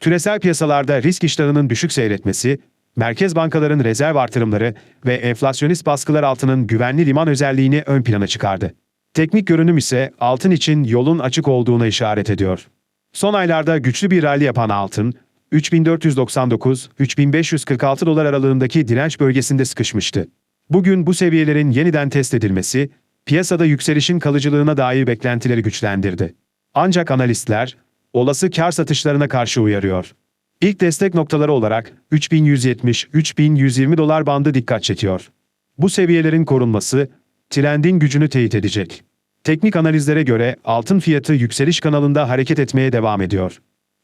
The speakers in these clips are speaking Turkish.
Küresel piyasalarda risk iştahının düşük seyretmesi, merkez bankaların rezerv artırımları ve enflasyonist baskılar altının güvenli liman özelliğini ön plana çıkardı. Teknik görünüm ise altın için yolun açık olduğuna işaret ediyor. Son aylarda güçlü bir rally yapan altın, 3499-3546 dolar aralığındaki direnç bölgesinde sıkışmıştı. Bugün bu seviyelerin yeniden test edilmesi, piyasada yükselişin kalıcılığına dair beklentileri güçlendirdi. Ancak analistler, olası kar satışlarına karşı uyarıyor. İlk destek noktaları olarak 3170-3120 dolar bandı dikkat çekiyor. Bu seviyelerin korunması, trendin gücünü teyit edecek. Teknik analizlere göre altın fiyatı yükseliş kanalında hareket etmeye devam ediyor.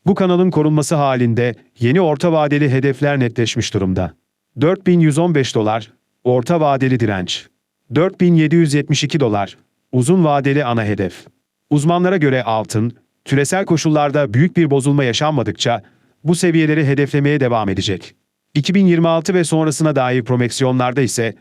Bu kanalın korunması halinde yeni orta vadeli hedefler netleşmiş durumda. 4115 dolar, orta vadeli direnç. 4772 dolar, uzun vadeli ana hedef. Uzmanlara göre altın, küresel koşullarda büyük bir bozulma yaşanmadıkça bu seviyeleri hedeflemeye devam edecek. 2026 ve sonrasına dair promeksiyonlarda ise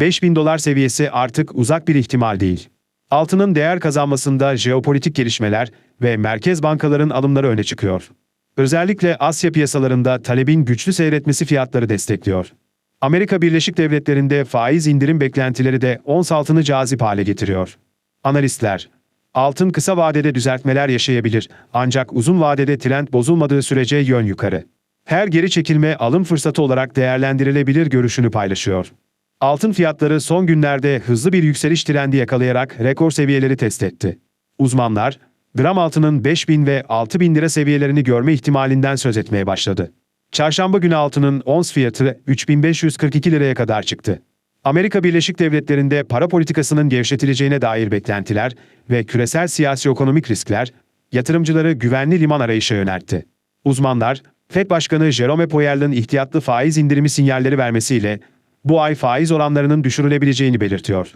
5000 dolar seviyesi artık uzak bir ihtimal değil. Altının değer kazanmasında jeopolitik gelişmeler ve merkez bankaların alımları öne çıkıyor. Özellikle Asya piyasalarında talebin güçlü seyretmesi fiyatları destekliyor. Amerika Birleşik Devletleri'nde faiz indirim beklentileri de ons altını cazip hale getiriyor. Analistler, altın kısa vadede düzeltmeler yaşayabilir ancak uzun vadede trend bozulmadığı sürece yön yukarı. Her geri çekilme alım fırsatı olarak değerlendirilebilir görüşünü paylaşıyor. Altın fiyatları son günlerde hızlı bir yükseliş trendi yakalayarak rekor seviyeleri test etti. Uzmanlar, gram altının 5000 ve 6000 lira seviyelerini görme ihtimalinden söz etmeye başladı. Çarşamba günü altının ons fiyatı 3542 liraya kadar çıktı. Amerika Birleşik Devletleri'nde para politikasının gevşetileceğine dair beklentiler ve küresel siyasi ekonomik riskler, yatırımcıları güvenli liman arayışa yöneltti. Uzmanlar, FED Başkanı Jerome Powell'ın ihtiyatlı faiz indirimi sinyalleri vermesiyle bu ay faiz oranlarının düşürülebileceğini belirtiyor.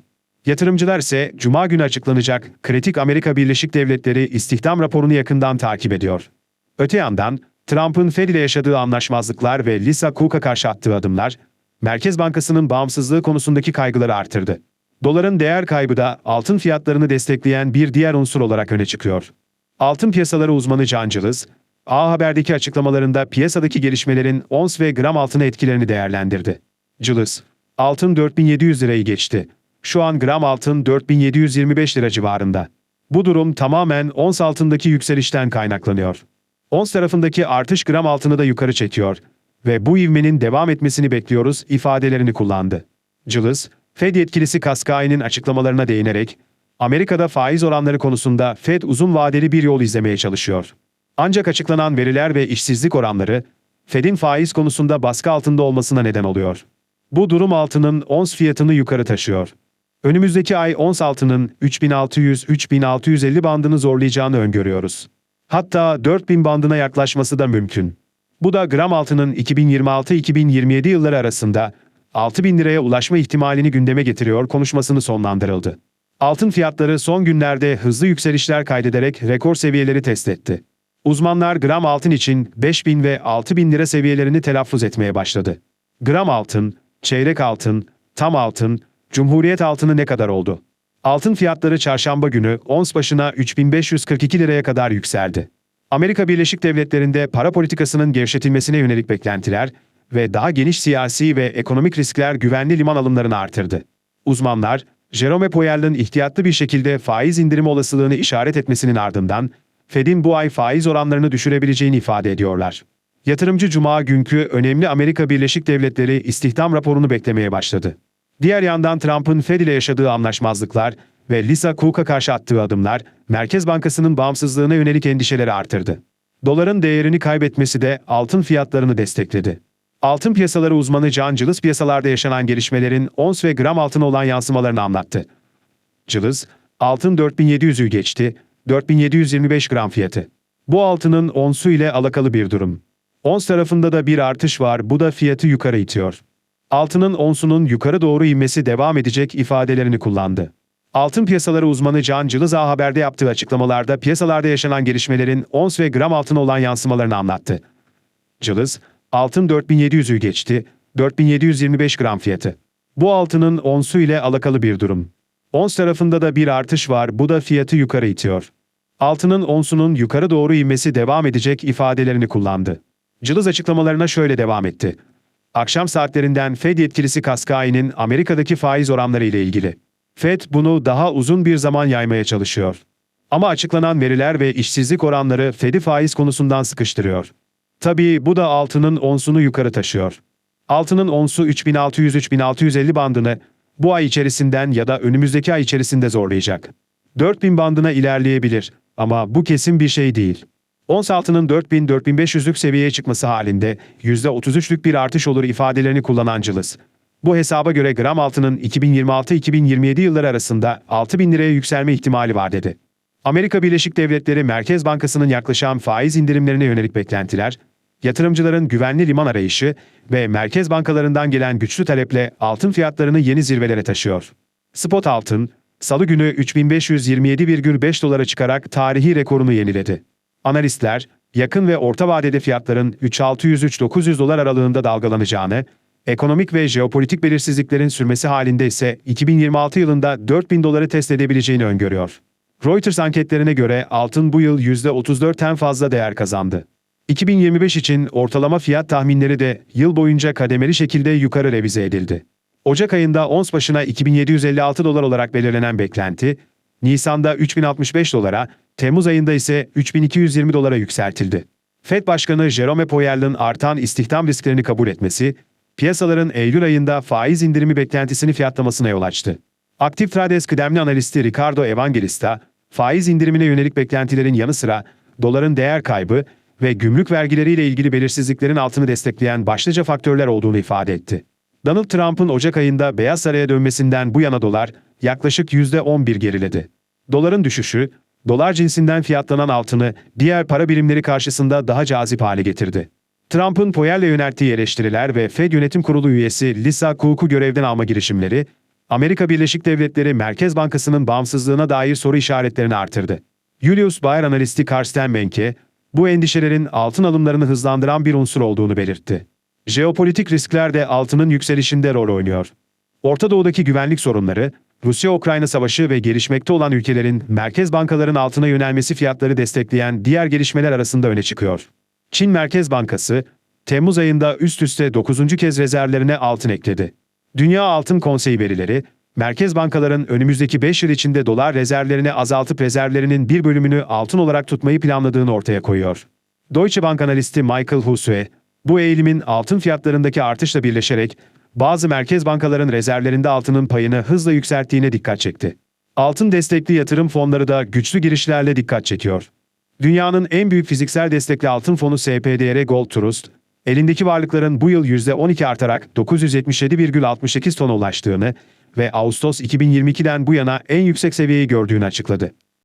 Yatırımcılar ise Cuma günü açıklanacak kritik Amerika Birleşik Devletleri istihdam raporunu yakından takip ediyor. Öte yandan, Trump'ın Fed ile yaşadığı anlaşmazlıklar ve Lisa Cook'a karşı attığı adımlar, Merkez Bankası'nın bağımsızlığı konusundaki kaygıları arttırdı. Doların değer kaybı da altın fiyatlarını destekleyen bir diğer unsur olarak öne çıkıyor. Altın piyasaları uzmanı Can Cılız, A Haber'deki açıklamalarında piyasadaki gelişmelerin ons ve gram altına etkilerini değerlendirdi. Cılız, altın 4700 lirayı geçti. Şu an gram altın 4725 lira civarında. Bu durum tamamen ons altındaki yükselişten kaynaklanıyor. Ons tarafındaki artış gram altını da yukarı çekiyor ve bu ivmenin devam etmesini bekliyoruz ifadelerini kullandı. Cılız, Fed yetkilisi Kaskai'nin açıklamalarına değinerek, Amerika'da faiz oranları konusunda Fed uzun vadeli bir yol izlemeye çalışıyor. Ancak açıklanan veriler ve işsizlik oranları, Fed'in faiz konusunda baskı altında olmasına neden oluyor. Bu durum altının ons fiyatını yukarı taşıyor. Önümüzdeki ay ons altının 3600-3650 bandını zorlayacağını öngörüyoruz. Hatta 4000 bandına yaklaşması da mümkün. Bu da gram altının 2026-2027 yılları arasında 6000 liraya ulaşma ihtimalini gündeme getiriyor konuşmasını sonlandırıldı. Altın fiyatları son günlerde hızlı yükselişler kaydederek rekor seviyeleri test etti. Uzmanlar gram altın için 5000 ve 6000 lira seviyelerini telaffuz etmeye başladı. Gram altın, çeyrek altın, tam altın, cumhuriyet altını ne kadar oldu? Altın fiyatları çarşamba günü ons başına 3542 liraya kadar yükseldi. Amerika Birleşik Devletleri'nde para politikasının gevşetilmesine yönelik beklentiler ve daha geniş siyasi ve ekonomik riskler güvenli liman alımlarını artırdı. Uzmanlar, Jerome Powell'ın ihtiyatlı bir şekilde faiz indirimi olasılığını işaret etmesinin ardından, Fed'in bu ay faiz oranlarını düşürebileceğini ifade ediyorlar. Yatırımcı Cuma günkü önemli Amerika Birleşik Devletleri istihdam raporunu beklemeye başladı. Diğer yandan Trump'ın Fed ile yaşadığı anlaşmazlıklar ve Lisa Cook'a karşı attığı adımlar, Merkez Bankası'nın bağımsızlığına yönelik endişeleri artırdı. Doların değerini kaybetmesi de altın fiyatlarını destekledi. Altın piyasaları uzmanı Can Cılız piyasalarda yaşanan gelişmelerin ons ve gram altına olan yansımalarını anlattı. Cılız, altın 4700'ü geçti, 4725 gram fiyatı. Bu altının onsu ile alakalı bir durum. Ons tarafında da bir artış var, bu da fiyatı yukarı itiyor. Altının onsunun yukarı doğru inmesi devam edecek ifadelerini kullandı. Altın piyasaları uzmanı Can Cılızağ Haber'de yaptığı açıklamalarda piyasalarda yaşanan gelişmelerin ons ve gram altına olan yansımalarını anlattı. Cılız, altın 4700'ü geçti, 4725 gram fiyatı. Bu altının onsu ile alakalı bir durum. Ons tarafında da bir artış var, bu da fiyatı yukarı itiyor. Altının onsunun yukarı doğru inmesi devam edecek ifadelerini kullandı. Cılız açıklamalarına şöyle devam etti. Akşam saatlerinden Fed yetkilisi Kaskai'nin Amerika'daki faiz oranları ile ilgili. Fed bunu daha uzun bir zaman yaymaya çalışıyor. Ama açıklanan veriler ve işsizlik oranları Fed'i faiz konusundan sıkıştırıyor. Tabii bu da altının onsunu yukarı taşıyor. Altının onsu 3600-3650 bandını bu ay içerisinden ya da önümüzdeki ay içerisinde zorlayacak. 4000 bandına ilerleyebilir ama bu kesin bir şey değil. Ons altının 4000-4500'lük seviyeye çıkması halinde %33'lük bir artış olur ifadelerini kullanan Cılız. Bu hesaba göre gram altının 2026-2027 yılları arasında 6000 liraya yükselme ihtimali var dedi. Amerika Birleşik Devletleri Merkez Bankası'nın yaklaşan faiz indirimlerine yönelik beklentiler, yatırımcıların güvenli liman arayışı ve merkez bankalarından gelen güçlü taleple altın fiyatlarını yeni zirvelere taşıyor. Spot altın, salı günü 3527,5 dolara çıkarak tarihi rekorunu yeniledi. Analistler, yakın ve orta vadede fiyatların 3600-3900 dolar aralığında dalgalanacağını, ekonomik ve jeopolitik belirsizliklerin sürmesi halinde ise 2026 yılında 4000 doları test edebileceğini öngörüyor. Reuters anketlerine göre altın bu yıl %34'ten fazla değer kazandı. 2025 için ortalama fiyat tahminleri de yıl boyunca kademeli şekilde yukarı revize edildi. Ocak ayında ons başına 2756 dolar olarak belirlenen beklenti, Nisan'da 3065 dolara, Temmuz ayında ise 3220 dolara yükseltildi. Fed Başkanı Jerome Powell'ın artan istihdam risklerini kabul etmesi, piyasaların Eylül ayında faiz indirimi beklentisini fiyatlamasına yol açtı. Aktif Trades kıdemli analisti Ricardo Evangelista, faiz indirimine yönelik beklentilerin yanı sıra doların değer kaybı ve gümrük vergileriyle ilgili belirsizliklerin altını destekleyen başlıca faktörler olduğunu ifade etti. Donald Trump'ın Ocak ayında Beyaz Saray'a dönmesinden bu yana dolar yaklaşık %11 geriledi. Doların düşüşü, dolar cinsinden fiyatlanan altını diğer para birimleri karşısında daha cazip hale getirdi. Trump'ın Powell'le yönelttiği eleştiriler ve Fed Yönetim Kurulu üyesi Lisa Cook'u görevden alma girişimleri, Amerika Birleşik Devletleri Merkez Bankası'nın bağımsızlığına dair soru işaretlerini artırdı. Julius Baer analisti Karsten Benke, bu endişelerin altın alımlarını hızlandıran bir unsur olduğunu belirtti. Jeopolitik riskler de altının yükselişinde rol oynuyor. Orta Doğu'daki güvenlik sorunları, Rusya-Ukrayna savaşı ve gelişmekte olan ülkelerin merkez bankaların altına yönelmesi fiyatları destekleyen diğer gelişmeler arasında öne çıkıyor. Çin Merkez Bankası, Temmuz ayında üst üste 9. kez rezervlerine altın ekledi. Dünya Altın Konseyi verileri, merkez bankaların önümüzdeki 5 yıl içinde dolar rezervlerini azaltıp rezervlerinin bir bölümünü altın olarak tutmayı planladığını ortaya koyuyor. Deutsche Bank analisti Michael Husue, bu eğilimin altın fiyatlarındaki artışla birleşerek bazı merkez bankaların rezervlerinde altının payını hızla yükselttiğine dikkat çekti. Altın destekli yatırım fonları da güçlü girişlerle dikkat çekiyor. Dünyanın en büyük fiziksel destekli altın fonu SPDR Gold Trust, elindeki varlıkların bu yıl %12 artarak 977,68 tona ulaştığını ve Ağustos 2022'den bu yana en yüksek seviyeyi gördüğünü açıkladı.